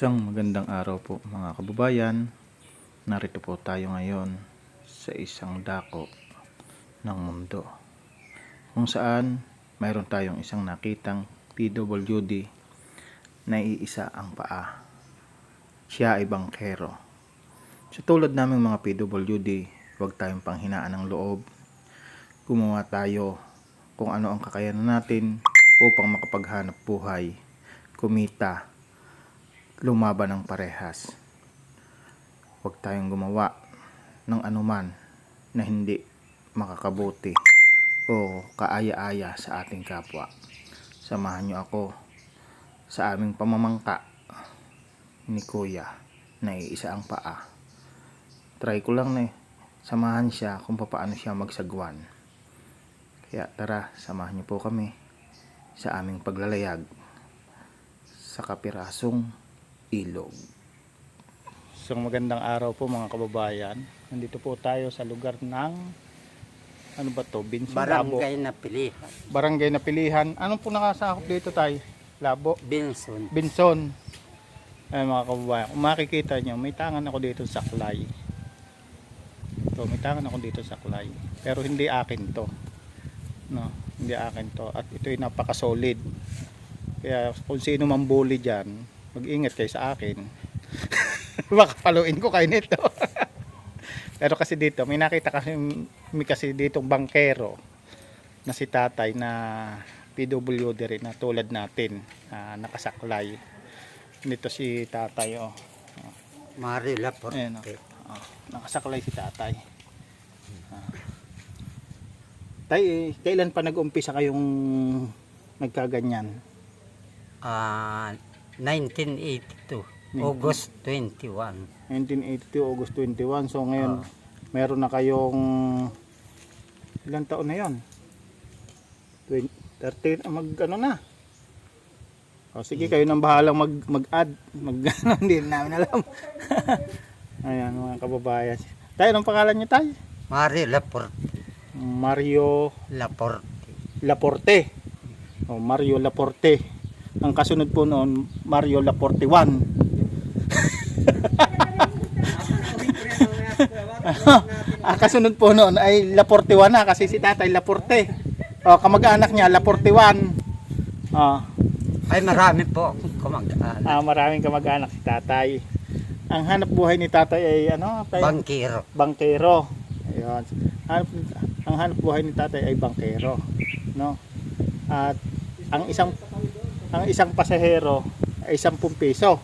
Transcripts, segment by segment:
Isang magandang araw po mga kababayan. Narito po tayo ngayon sa isang dako ng mundo. Kung saan mayroon tayong isang nakitang PWD na iisa ang paa. Siya ay bangkero. Sa tulad naming mga PWD, huwag tayong panghinaan ng loob. Gumawa tayo kung ano ang kakayanan natin upang makapaghanap buhay, kumita, lumaban ng parehas. Huwag tayong gumawa ng anuman na hindi makakabuti o kaaya-aya sa ating kapwa. Samahan niyo ako sa aming pamamangka ni Kuya na iisa ang paa. Try ko lang na eh. Samahan siya kung paano siya magsagwan. Kaya tara, samahan niyo po kami sa aming paglalayag sa kapirasong ilog. So magandang araw po mga kababayan. Nandito po tayo sa lugar ng ano ba to? Labo. Barangay na pilihan. Barangay na pilihan. Anong po nakasakop dito tay? Labo. Binson. Binson. Ay mga kababayan, kung makikita nyo, may tangan ako dito sa Klay. To, may tangan ako dito sa Klay. Pero hindi akin to. No, hindi akin to. At ito'y napaka-solid. Kaya kung sino man bully dyan, mag-ingat kayo sa akin. Baka paluin ko kayo nito. Pero kasi dito, may nakita kasi, may kasi ditong bangkero na si tatay na PWD rin na tulad natin na nakasaklay. Dito si tatay oh. Mario Laporte. Ayan, oh. Nakasaklay si tatay. Ah. Tay, kailan pa nag-umpisa kayong nagkaganyan? Ah, 1982. August 21. 1982, August 21. So ngayon, Ah. meron na kayong ilang taon na yon? 20, 13, ah, mag ano na? O sige, kayo nang bahalang mag, mag-add. Mag, ano, hindi namin alam. Ayan, mga kababayan. Tayo, anong pangalan niyo tayo? Mario Laporte. Mario Laporte. Laporte. O, Mario Laporte. Ang kasunod po noon, Mario Laporte 1. Ang kasunod po noon ay Laporte 1 na kasi si tatay Laporte. O, kamag-anak niya Laporte 1. O, Ay marami po kamag-anak. ah, maraming kamag-anak si tatay. Ang hanap buhay ni tatay ay ano? Tay? Bangkiro. bangkero. Ayun. Hanap, ang hanap buhay ni tatay ay bangkero, no? At ang isang ang isang pasahero ay 10 piso.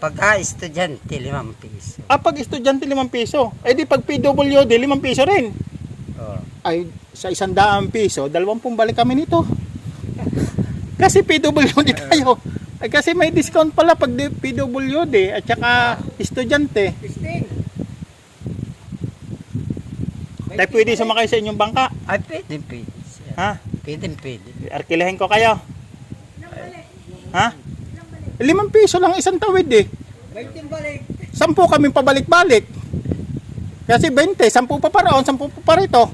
Pagka estudyante, 5 piso. Ah, pag estudyante 5 piso. Eh di pag PWD 5 piso rin. Oh. Ay sa isang daang piso, dalawang balik kami nito. Kasi PWD tayo. Ay, kasi may discount pala pag PWD at saka estudyante. Tayo pwede sumakay sa inyong bangka. Ay, pwede, pwede. Ha? Pwede, pwede. Arkilahin ko kayo. Ha? Limang piso lang isang tawid eh. 20 balik. Sampu kami pabalik-balik. Kasi 20, sampu pa paroon, sampu pa parito.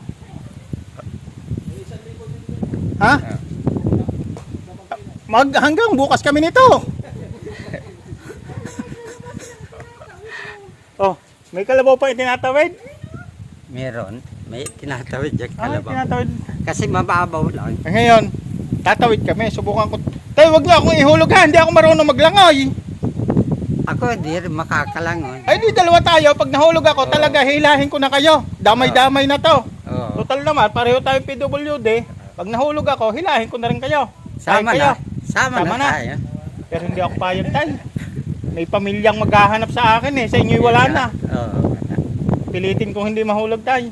Ha? Mag hanggang bukas kami nito. oh, may kalabaw pa itinatawid. Meron. May tinatawid yung Ah, kalabaw. tinatawid. Kasi mababaw lang. Eh, ngayon, tatawid kami, subukan ko. Tayo, wag niyo akong ihulog ha, hindi ako marunong maglangoy. Ako, di rin makakalangon. Ay, di dalawa tayo. Pag nahulog ako, talaga hilahin ko na kayo. Damay-damay na to. Oh. Total naman, pareho tayo PWD. Pag nahulog ako, hilahin ko na rin kayo. Sama kayo. na. Sama, Sama na, na. tayo. Pero hindi ako payag tayo. May pamilyang maghahanap sa akin eh. Sa inyo'y wala na. Oo. Pilitin kong hindi mahulog tayo.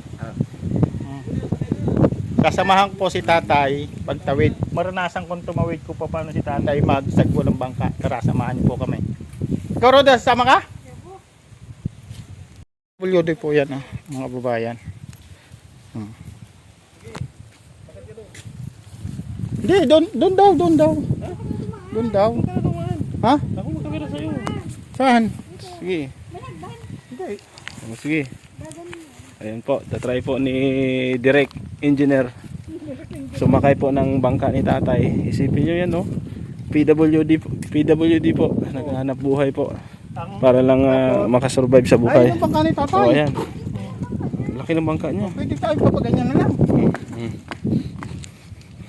Kasamahan po si tatay pagtawid. Maranasan kong tumawid ko pa paano si tatay magsagpo ng bangka. Tara, samahan niyo po kami. Ikaw, Roda, sama ka? WD po yan, ah, mga babayan. Hmm. Hindi, doon, doon daw, doon daw. Doon daw. Ha? Ako magkamera sa'yo. Saan? Sige. Sige. Ayan po, tatry po ni Direct Engineer. Sumakay po ng bangka ni tatay. Isipin nyo yan, no? PWD po. PWD po. Naghahanap buhay po. Para lang ah, makasurvive sa Ay, buhay. yung bangka ni So, tatay. ayan. Laki ng bangka niya. Pwede tayo papaganyan na lang.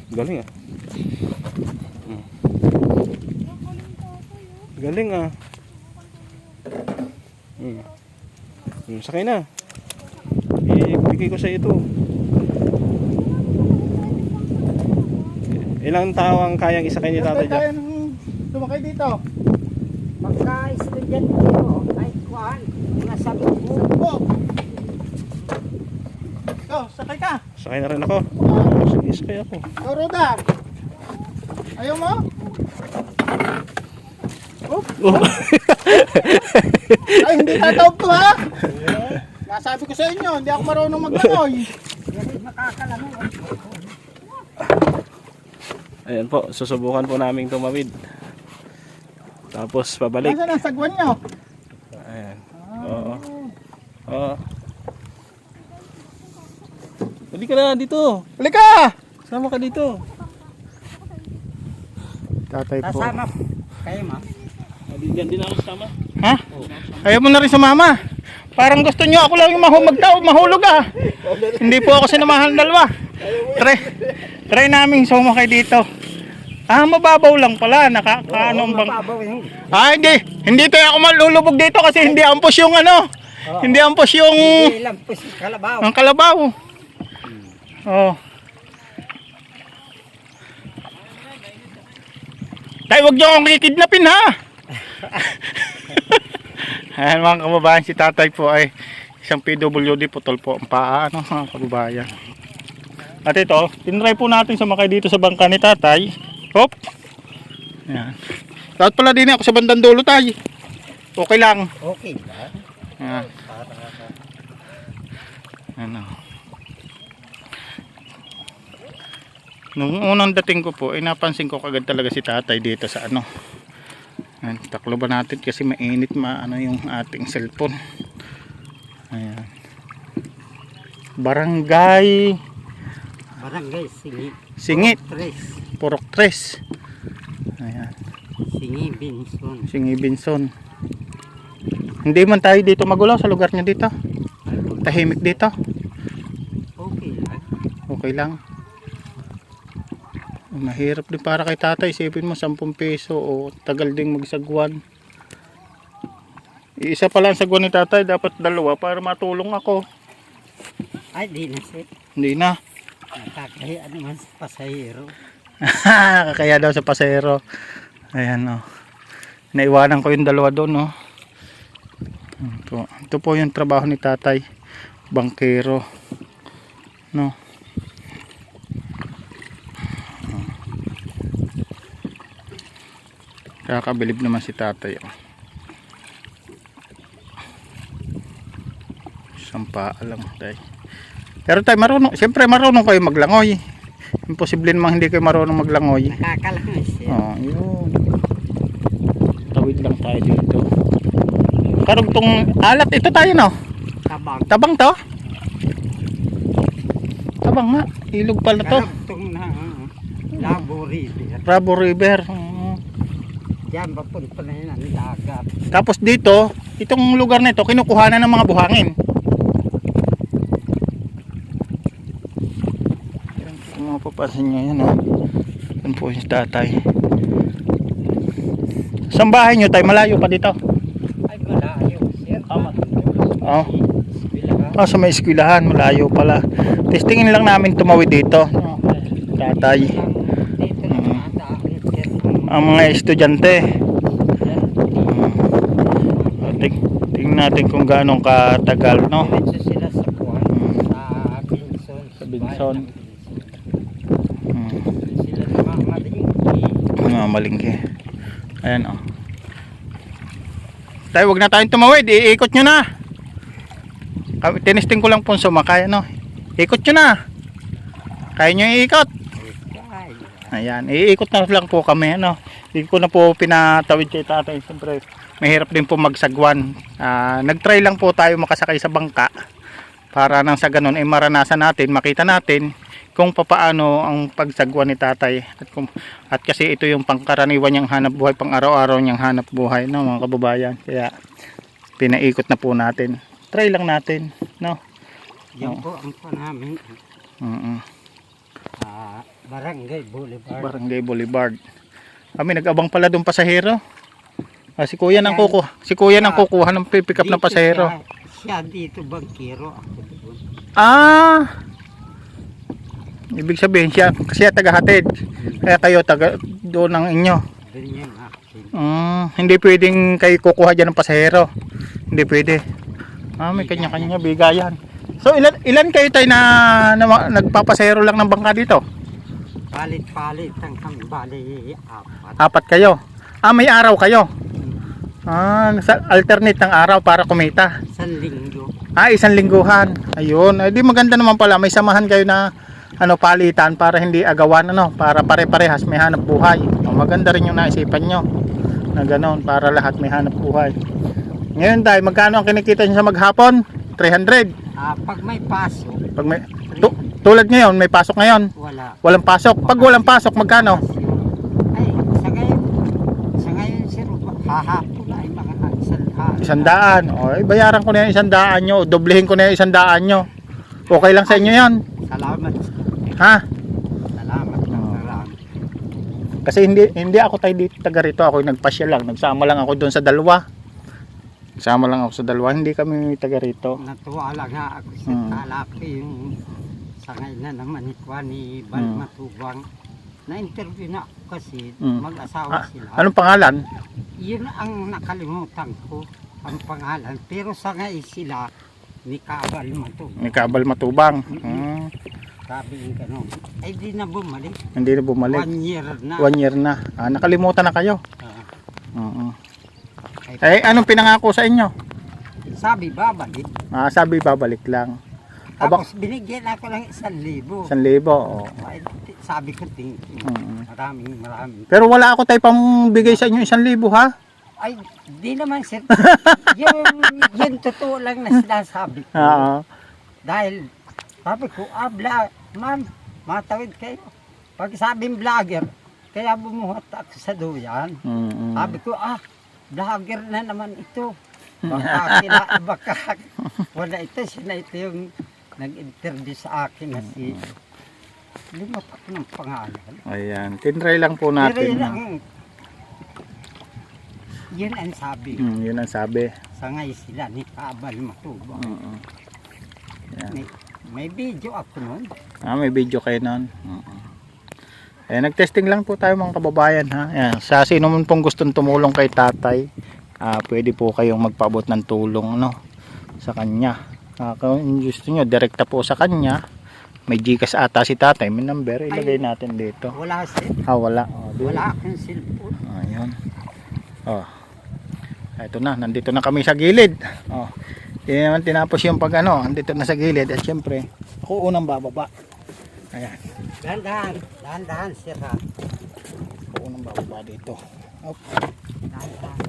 Galing ah. Mm. Galing ah. Mm. Mm, sakay na. Ibigay ko sa ito. Ilang tao ang kayang isakay ni tatay dyan? nung lumakay dito. Pagka-estudyante ko, ay kuhan, mga sabi ko, Po. Ikaw, sakay ka. Sakay na rin ako. Sige, sakay ako. Ikaw, Roda. Ayaw mo? Oh. Ay, hindi tatawag to ha? Nasabi ko sa inyo, hindi ako marunong maglangoy. Ayan po, susubukan po namin tumawid. Tapos pabalik. Nasaan ang sagwan nyo? Ayan. Oo. Oo. Hindi ka na dito. Halika! Sama ka dito. Tatay kasama kayo ma. Diyan din ako sama. Ha? Ayaw mo na rin sumama. Parang gusto nyo ako lang yung tao, mahulog ah. Hindi po ako sinamahan ng dalawa. Try, try namin sumakay dito. Ah, mababaw lang pala. Naka, ano ang bang... Mababaw yung Ah, hindi. Hindi tayo ako malulubog dito kasi hindi ampos yung ano. Hindi ampos yung ilang po si Kalabaw. ang kalabaw. Oh. Tay, wag niyo akong kikidnapin ha. Ayan mga kababayan, si tatay po ay isang PWD putol po ang paa, ano mga kababayan. At ito, tinry po natin sumakay dito sa bangka ni tatay. Hop. Ayan. Dapat pala din ako sa bandang dulo tay. Okay lang. Okay ba? Ayan. Ano. Nung unang dating ko po, ay napansin ko kagad talaga si tatay dito sa ano. Ayan, taklo ba natin kasi mainit ma ano yung ating cellphone. Ayan. Barangay Barangay Singi. Singit, Tres. Purok 3. Ayan, Singi Binson. Singi Binson. Hindi man tayo dito magulo sa lugar niya dito. Tahimik dito. Okay lang. Okay lang. Mahirap din para kay tatay. Isipin mo 10 peso o tagal ding magsagwan. Isa pa lang sagwan ni tatay. Dapat dalawa para matulong ako. Ay, di na siya. Hindi na. Nakakahiya naman sa pasahero. Kaya daw sa pasero. Ayan o. Naiwanan ko yung dalawa doon o. Ito, ito po yung trabaho ni tatay. Bangkero. No. Kakabilib naman si tatay. Oh. Isang paa lang tay. Pero tay marunong, siyempre marunong kayo maglangoy. Imposible namang hindi kayo marunong maglangoy. Nakakalangoy siya. Oh, yun. Tawid lang tayo dito. Karugtong alat ito tayo no. Tabang. Tabang to. Tabang nga. Ilog pala to. Karagtong na. uh, Labo River. Rabo River. Mm. Diyan papunta na yun ang dagat. Tapos dito, itong lugar na ito, kinukuhanan ng mga buhangin. Yan mapapansin nyo yan, ha? Yan po yung tatay. Saan bahay nyo tayo? Malayo pa dito. Ay, malayo. Sir. Ah. Oh. Ah, sa may eskwelahan, malayo pala. Testingin lang namin tumawid dito. Tatay. Sir. Ang mga estudyante. Hmm. Ting tingnan natin kung gaano katagal, no? Sa Binson. Sa Binson. Hmm. Sila namamaling. Mga malingki. Ayan, oh. Tayo, wag na tayong tumawid. Iikot nyo na. Tinisting ko lang po sumakay, no? Ikot nyo na. Kaya nyo iikot. Ay, Ayan, iikot na lang po kami, ano. Hindi ko na po pinatawid kay tatay. Siyempre, mahirap din po magsagwan. Ah, nag-try lang po tayo makasakay sa bangka para nang sa ganun ay maranasan natin, makita natin kung papaano ang pagsagwa ni tatay at, kung, at kasi ito yung pangkaraniwan niyang hanap buhay pang araw-araw niyang hanap buhay no mga kababayan kaya pinaikot na po natin try lang natin no Yan Oo. po ang po namin. mm ah, Barangay Boulevard. Barangay Boulevard kami nag-abang pala doon pasahero ah, si kuya nang kukuha si kuya nang kukuha ng pick up Dito pasahero Siya, siya dito bangkero. Ako doon. Ah! Ibig sabihin siya, kasi siya tagahatid. Kaya kayo taga doon ang inyo. Doon yan akin. Mm, hindi pwedeng kayo kukuha dyan ng pasahero. Hindi pwede. Ah, may kanya-kanya bigayan. So ilan ilan kayo tayo na, na nagpapasahero lang ng bangka dito? Palit-palit ang kami. Bali, apat. Apat kayo. Ah, may araw kayo. Ah, sa alternate ng araw para kumita. Isang linggo. Ah, isang lingguhan. Ayun. Ay, di maganda naman pala. May samahan kayo na ano palitan para hindi agawan ano, para pare-parehas may hanap buhay. Maganda rin yung naisipan nyo. Na ganoon para lahat may hanap buhay. Ngayon tayo, magkano ang kinikita nyo sa maghapon? 300. Ah, pag may pasok, Pag may tu- tulad ngayon, may pasok ngayon. wala. Walang pasok. Pag walang pasok, magkano? Ay, sa ngayon, sa ngayon, sir, hahapon ay mga isang hapon. Isang daan. O, bayaran ko na yung isang daan nyo. Doblehin ko na yung isang daan nyo. Okay lang sa inyo yan. Salamat. Ha? Salamat ng Oo. marami. Kasi hindi hindi ako tayo dito taga rito, ako nagpasya lang. Nagsama lang ako doon sa dalawa. Nagsama lang ako sa dalawa, hindi kami taga rito. Natuwa lang nga ako sa Mm. kalaki yung sangay na naman ni Juan ni Bal Mm. Matubang. Na-interview na ako kasi Mm. mag-asawa Ah, sila. Anong pangalan? Yun ang nakalimutan ko, ang pangalan. Pero sangay sila ni Kabal Matubang. Ni Kabal Matubang. Hmm, Sabi yung gano'n. Ay di na bumalik. hindi na bumalik. One year na. One year na. Ah, nakalimutan na kayo. Oo. ay, Eh, anong pinangako sa inyo? sabi babalik. Ah, sabi babalik lang. Aba, Tapos binigyan ako ng isang libo. isang libo. oo. Ay, sabi ko, you. Mm. Maraming maraming. Pero wala ako tayo pambigay sa inyo isang libo ha? Ay, di naman sir. yung, yung totoo lang na sinasabi ko. Oo. Dahil, sabi ko, vlog, ma'am, matawid kayo. Pag sabing vlogger, kaya bumuhat ako sa duyan. Mm, mm. Sabi ko, ah, vlogger na naman ito. Baka, kila, baka wala ito, sina ito yung nag-interview sa akin na si limot ako ng pangalan. Ayan, tinry lang po natin. yun ang, yun ang sabi. Mm, yun ang sabi. Sangay sila ni Kabal Matuba. Mm, mm. Yan. May, video ako noon. Ah, may video kayo nun. Oo. Eh, nag-testing lang po tayo mga kababayan ha. Ayan, sa sino man pong gustong tumulong kay tatay, ah, pwede po kayong magpaabot ng tulong no sa kanya. Ah, kung gusto nyo, direkta po sa kanya. May Gcash ata si tatay, may number, ilagay natin dito. Wala sir. Ah, wala. Oh, Wala akong cellphone. Ayun. Oh. Ito na, nandito na kami sa gilid. Oh. Hindi naman tinapos yung pag ano, andito na sa gilid at syempre, ako unang bababa. Ayan. Dahan-dahan. Dahan-dahan sir ha. Ako unang bababa dito. Op. Dahan-dahan.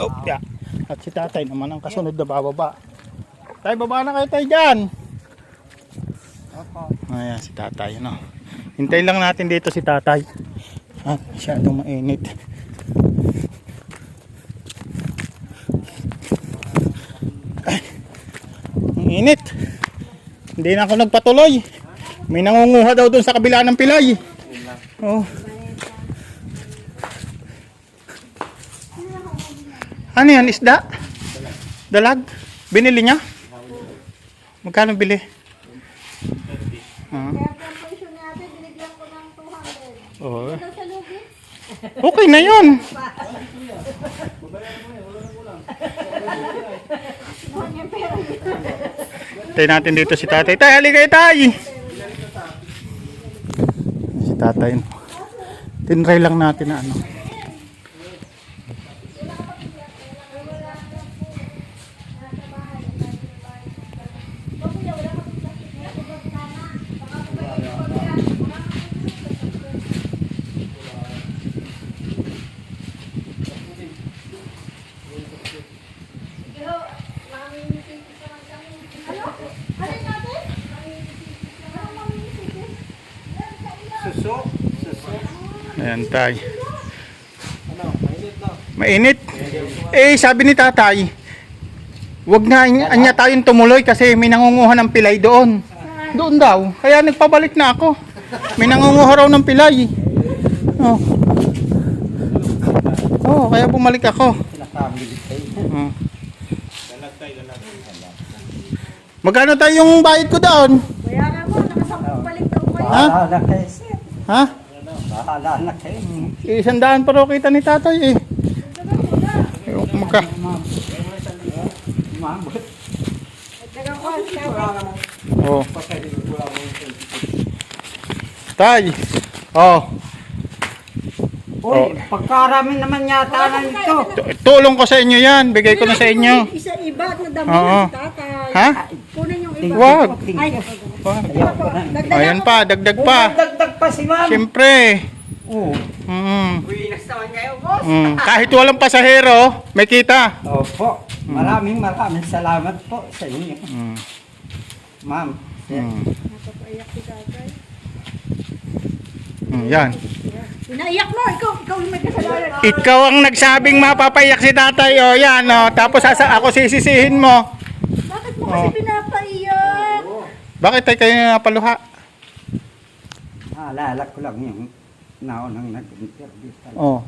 Op. Yeah. At si tatay naman ang kasunod na bababa. Tay, baba na kayo tayo dyan. Opo. Ayan, si tatay, no. Hintay lang natin dito si tatay. Ah, masyadong mainit. Ay, ang init. Hindi na ako nagpatuloy. May nangunguha daw doon sa kabila ng pilay. Oh. Ano yan, isda? Dalag? Binili niya? Magkano bili? Ah. Kaya pension natin, binigyan ko ng 200. Oo. Sa lugi? Okay na yun. Kuha niya yung pera dito. Tayo natin dito si tatay. Tay, halika tay! Si tatay. Tinry lang natin na ano. Ayan, tay. Mainit. Eh, sabi ni tatay, wag na anya anya tayong tumuloy kasi may nangunguha ng pilay doon. Doon daw. Kaya nagpabalik na ako. May nangunguha raw ng pilay. Oh. Oh, kaya bumalik ako. Oh. Magkano tayo yung bayad ko doon? Kaya nga mo, nakasampung balik daw kayo. Ha? Ha? Bahala na kayo. Isang daan pa raw kita ni tatay eh. Eh, Magka. Umabot. Dagang ko. Oh. Tay. Oh. Uy, pagkarami naman yata na ito. Tu- Tulong ko sa inyo yan. Bigay ko na sa inyo. Isa iba at nadami Oo. ng tatay. Ha? Kunin yung iba. Wag. Ay, Dagdagan Ayan pa, dagdag Pa. pa. Dagdag pa si ma'am. Siyempre. Oo. Mm. Buwinas naman kayo, boss. Mm. Kahit walang pasahero, may kita. Opo. Maraming maraming salamat po sa inyo. Mm. Ma'am. Mm. Napapaiyak si tatay. Mm, Yan. Pinaiyak mo, ikaw, ikaw yung may kasalanan. Ikaw ang nagsabing mapapayak si tatay. O yan, o. Tapos asa ako sisisihin mo. Bakit mo kasi Oh. pinapaiyak? Bakit tayo kayo napaluha? Naalala ko lang yung naunang nag-interview talaga. Oh.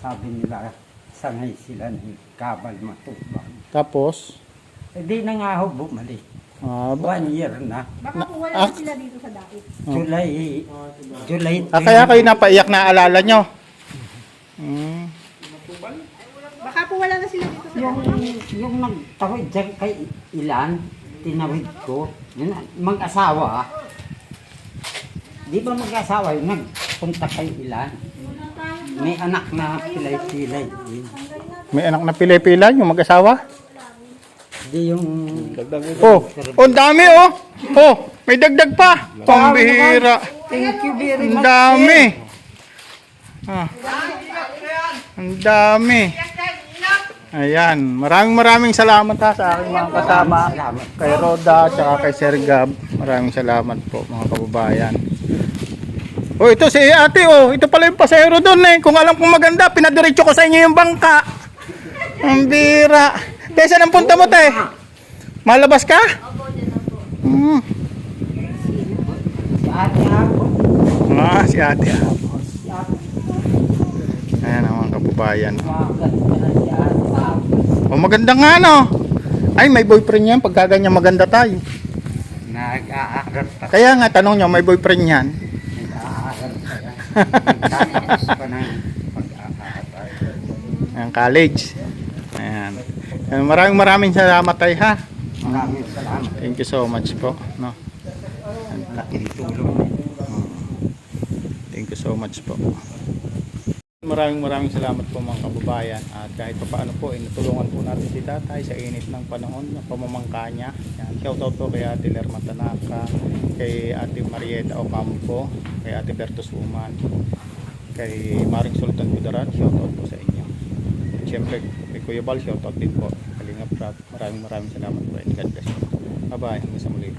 Sabi nila, sanay sila ng kabal matubang. Tapos? Eh di na nga ho bumalik. Ah, ba- One year na. Baka po wala Ah. na sila dito sa dait. July, July ah, kaya kayo napaiyak na alala nyo? Mm. Baka po wala na sila dito sa Yung, dait. yung nagtawid dyan kay Ilan, tinawid ko, yun, mag-asawa. Di ba mag-asawa yun, nagpunta kay Ilan? May anak na pilay-pilay din. May anak na pila-pila yung mag-asawa? Di yung... Oh, oh, ang dami oh. Oh, may dagdag pa. Pambihira. Thank you very Ang much. dami. Ah. Ang dami. Ayan, maraming maraming salamat ha sa aking mga kasama. Kay Roda, tsaka kay Sir Gab. Maraming salamat po mga kababayan. Oh, ito si ate oh. Ito pala yung pasahero doon eh. Kung alam kong maganda, pinadiretso ko sa inyo yung bangka. Ang bira. Kaya saan ang punta mo, te? Malabas ka? Hmm. Si ate ako. Ah, si ate. ah. Ayan ang mga kababayan. Maganda ako. Oh, maganda nga no. Ay, may boyfriend yan. Pagka ganyan maganda tayo. Nag-aaral pa. Kaya nga, tanong niya, may boyfriend yan. Nag-aaral pa. Nagtatapos pa ng. Ayan, college. Ayan. Maraming maraming salamat tayo ha. Maraming salamat. Thank you so much po. No? Laking tulong. Thank you so much po. Maraming maraming salamat po mga kababayan at kahit pa paano po ay natulungan po natin si tatay sa init ng panahon na pamamangka niya. Yan. Shoutout po kay Ate Lerma Tanaka, kay Ate Marieta Ocampo, kay Ate Bertus Woman, kay Maring Sultan Budaran, shoutout po sa inyo. At syempre kay Kuya Bal, shoutout din po. Kalingap Rap. Maraming maraming salamat po and God bless po. Bye bye. Hanggang sa muli.